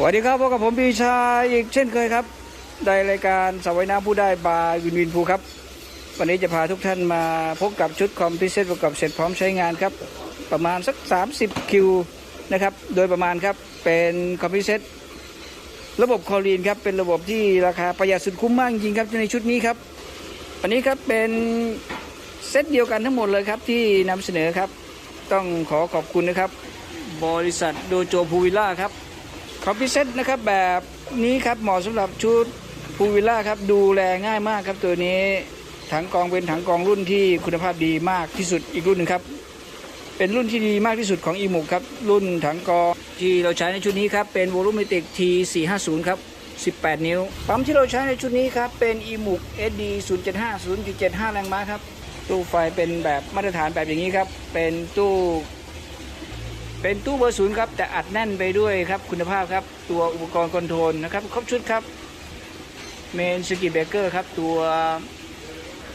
สวัสดีครับพบกับผมปีชาอีกเช่นเคยครับในรายการสวัยน้ำผู้ได้บายวินวินภูครับ วันนี้จะพาทุกท่านมาพบกับชุดคอมพิเศษประกอบเสร็จพร้อมใช้งานครับ ประมาณสัก 30 คิวนะครับ โดยประมาณครับเป็นคอมพิเศษระบบคอลีนครับเป็นระบบที่ราคาประหยัดสุดคุ้มมากจริงครับในชุดนี้ครับวันนี้ครับเป็นเซตเดียวกันทั้งหมดเลยครับที่นำเสนอครับ ต้องขอขอบคุณนะครับ บริษัทโดโจพูวิล่าครับ อมพิเซตนะครับแบบนี้ครับเหมาะสำหรับชุดพูวิลล่าครับดูแลง่ายมากครับตัวนี้ถังกองเป็นถังกองรุ่นที่คุณภาพดีมากที่สุดอีกรุ่นหนึ่งครับ เป็นรุ่นที่ดีมากที่สุดของอีมุกครับ รุ่นถังกองที่เราใช้ในชุดนี้ครับ เป็น v o l u m e t i c T450 ครับ 18 นิ้ว ปั๊มที่เราใช้ในชุดนี้ครับ เป็นอีมุก SD 075 0.75 แรงม้าครับ ตู้ไฟเป็นแบบมาตรฐานแบบอย่างนี้ครับ เป็นตู้ เป็นตู้เบอร์ศูนย์ครับ แต่อัดแน่นไปด้วยครับคุณภาพครับ ตัวอุปกรณ์คอนโทรลนะครับครบชุดครับเมนสกิ t เบเกอร์ครับ ตัว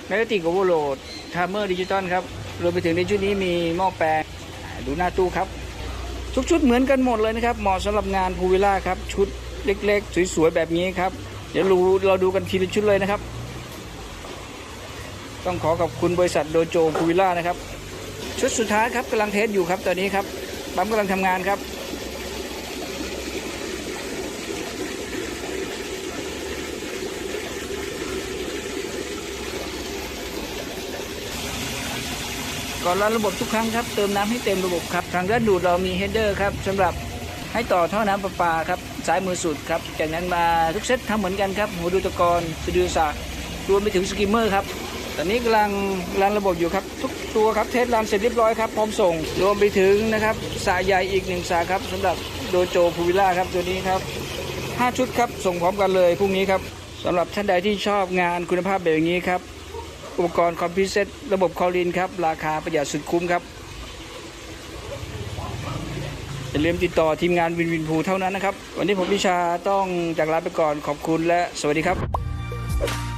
แมกติกโอเวอร์โหลดทามเมอร์ดิจิตอลครับรวมไปถึงในชุดนี้มีหม้อแปลงดูหน้าตู้ครับ ทุกชุดเหมือนกันหมดเลยนะครับ เหมาะสำหรับงานพูวิล่าครับ ชุดเล็กๆ สวยๆ แบบนี้ครับ เดี๋ยวเราเราดูกันทีละชุดเลยนะครับ ต้องขอขอบคุณบริษัทโดโจพูวิล่านะครับ ชุดสุดท้ายครับกำลังเทสอยู่ครับตอนนี้ครับ ปั๊มกำลังทำงานครับ ก่อนรันระบบทุกครั้งครับ เติมน้ำให้เต็มระบบครับ ทางด้านดูดเรามีเฮดเดอร์ครับสำหรับให้ต่อท่อน้ำประปาครับซ้ายมือสุดครับ จากนั้นมาทุกเซตทำเหมือนกันครับหัวดูตะกอนสะดือสากรวมไปถึงสกิมเมอร์ครับ ตอนนี้กำลังรันระบบอยู่ครับ ทุกตัวครับเทสรันเสร็จเรียบร้อยครับพร้อมส่ง รวมไปถึงนะครับสายใหญ่อีกหนึ่งสายครับสำหรับโดโจพูวิล่าครับตัวนี้ครับ 5 ชุดครับส่งพร้อมกันเลยพรุ่งนี้ครับสำหรับท่านใดที่ชอบงานคุณภาพแบบนี้ครับอุปกรณ์คอมพิวเตอร์ระบบคอลินครับราคาประหยัดสุดคุ้มครับอย่าลืมติดต่อทีมงานวินวินพูเท่านั้นนะครับ วันนี้ผมพิชาต้องจากลาไปก่อนขอบคุณและสวัสดีครับ